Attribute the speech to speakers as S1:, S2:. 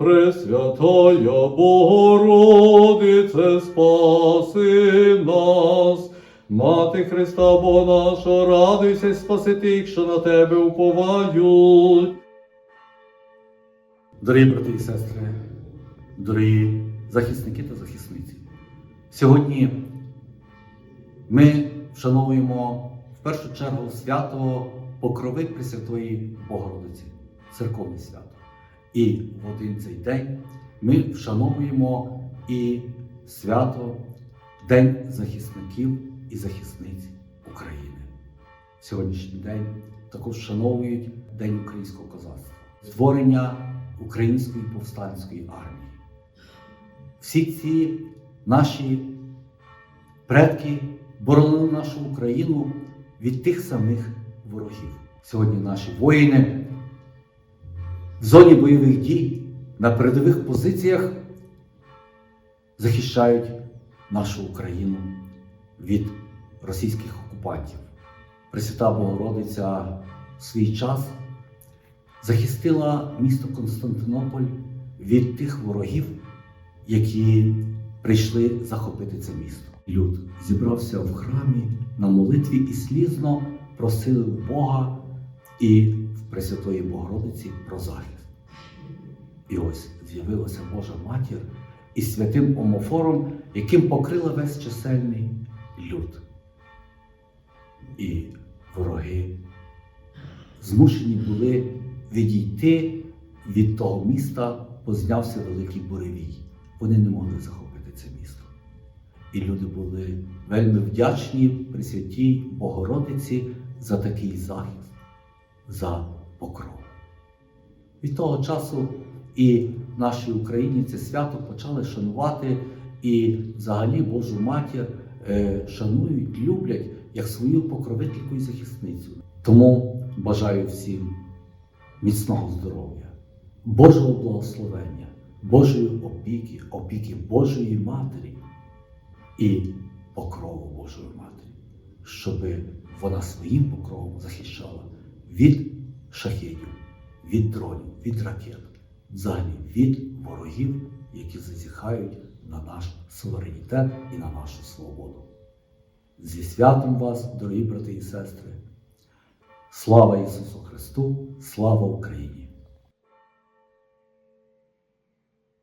S1: Пресвятая Богородице, спаси нас. Мати Христа Бога нашого, радуйся, й спаси тих, що на тебе уповають.
S2: Дорогі брати і сестри, дорогі захисники та захисниці, сьогодні ми вшановуємо в першу чергу свято Покрови Пресвятої Богородиці, церковне свято. І в один цей день ми вшановуємо і свято День захисників і захисниць України. В сьогоднішній день також вшановують День українського козацтва, створення української повстанської армії. Всі ці наші предки боронили нашу Україну від тих самих ворогів. Сьогодні наші воїни в зоні бойових дій на передових позиціях захищають нашу Україну від російських окупантів. Пресвята Богородиця в свій час захистила місто Константинополь від тих ворогів, які прийшли захопити це місто. Люд зібрався в храмі на молитві і слізно просили Бога і Пресвятої Богородиці про захист. І ось з'явилася Божа матір із святим омофором, яким покрила весь чисельний люд. І вороги змушені були відійти від того міста, бо знявся великий буревій. Вони не могли захопити це місто. І люди були вельми вдячні Пресвятій Богородиці за такий захист, за покров. Від того часу і в нашій Україні це свято почали шанувати і взагалі Божу матір е, шанують, люблять як свою покровительку і захисницю. Тому бажаю всім міцного здоров'я, Божого благословення, Божої опіки, опіки Божої Матері і покрову Божої Матері, щоб вона своїм покровом захищала від шахедів, від дронів, від ракет, взагалі від ворогів, які зазіхають на наш суверенітет і на нашу свободу. Зі святом вас, дорогі брати і сестри! Слава Ісусу Христу! Слава Україні!